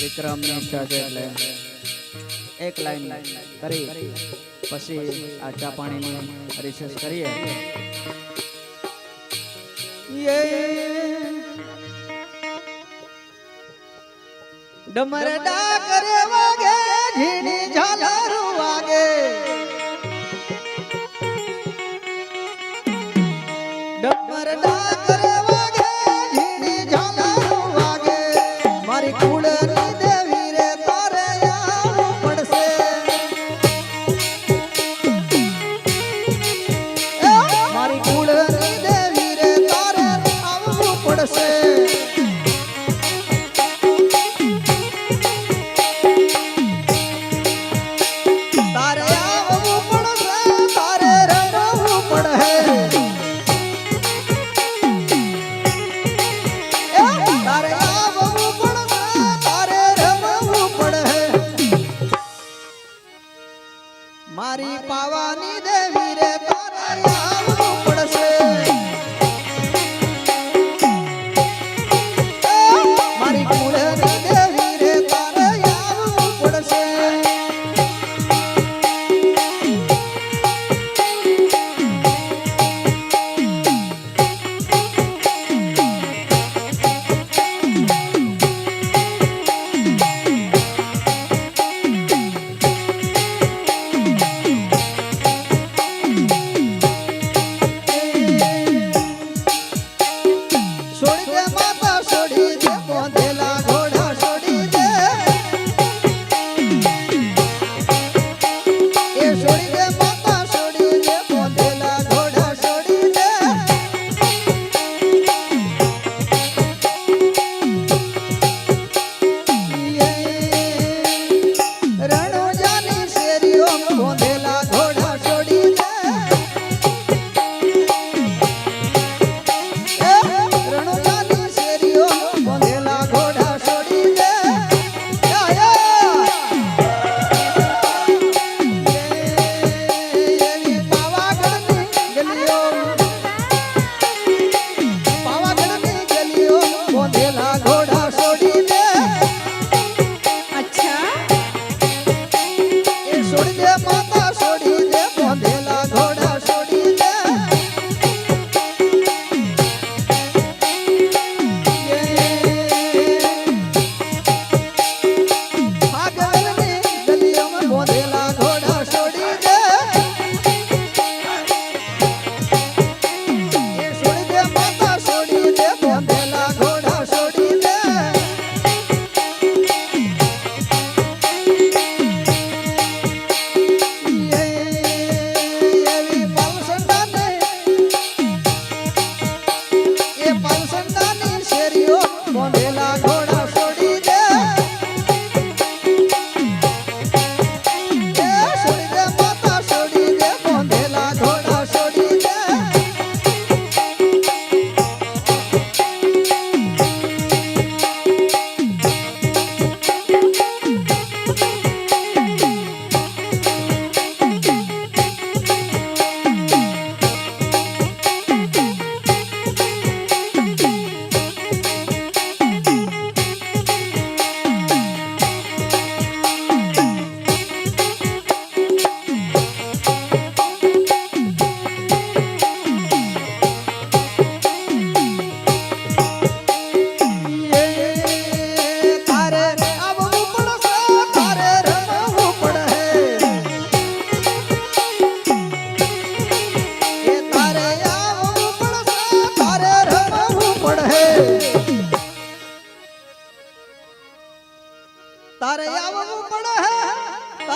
વિક્રમની ઈચ્છા છે એટલે એક લાઈન કરી. પછી આ ચા પાણીની રિસર્ચ કરીએ. ડમર કરે વાગે ઝીણી.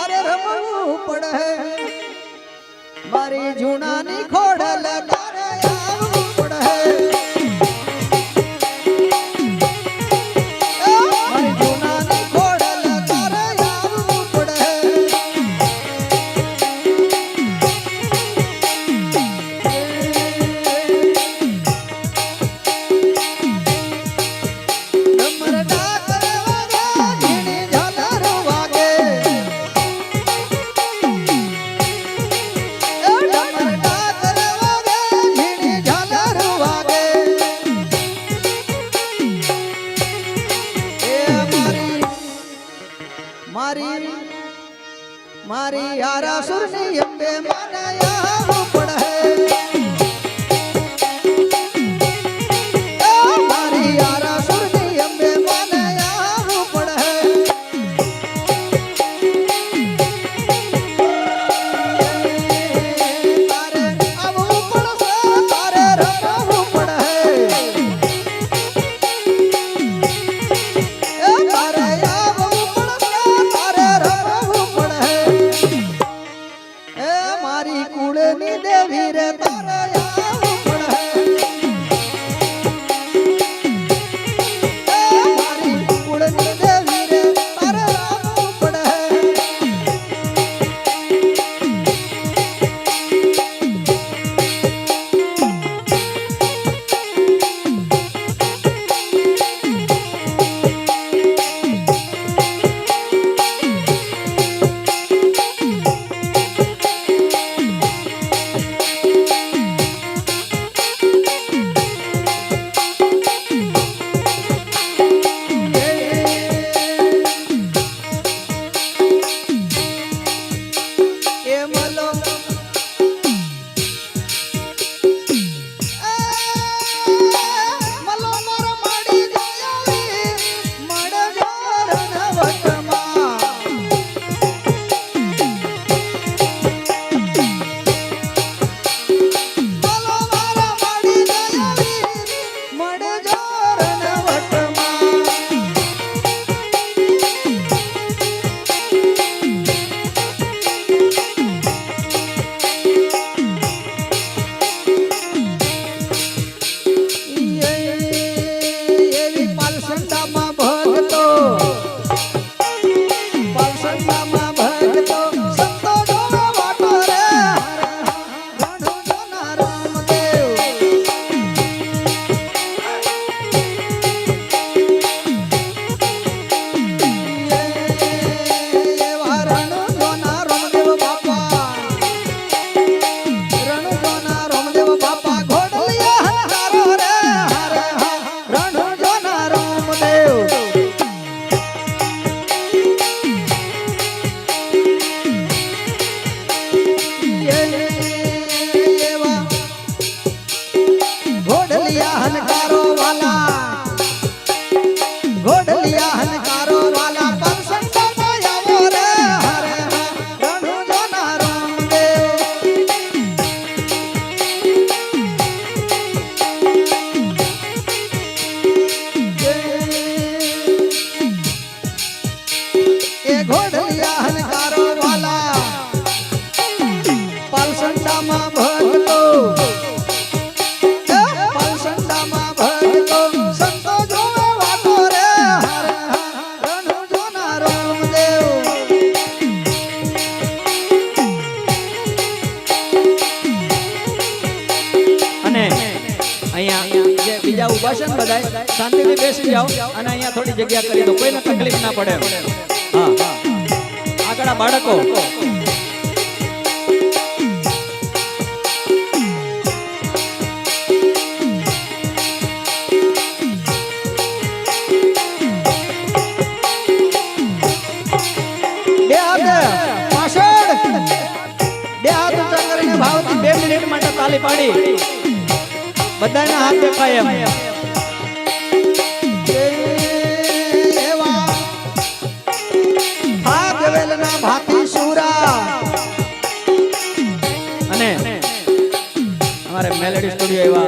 મારે રમવું પડે. મારી જૂનાની ખો મારી મારી આરાસુરની અંબે वीर બેસી જાઓ અને અહીંયા થોડી જગ્યા કરી દો. કોઈને તકલીફ ના પડે હા આગળ બાળકો. બે મિનિટ માટે તાલી પાડી. બધાના હાથ દેખાય એમ. મેલડી સ્ટુડિયો એવા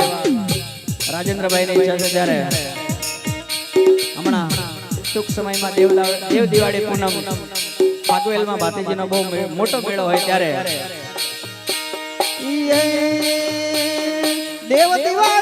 રાજેન્દ્રભાઈની ઈચ્છા છે ત્યારે. હમણાં ટૂંક સમયમાં દેવલા દેવ દિવાળી પૂનમ પાગવેલમાં ભાતીજીનો બહુ મોટો મેળો હોય ત્યારે. દેવ દિવાળી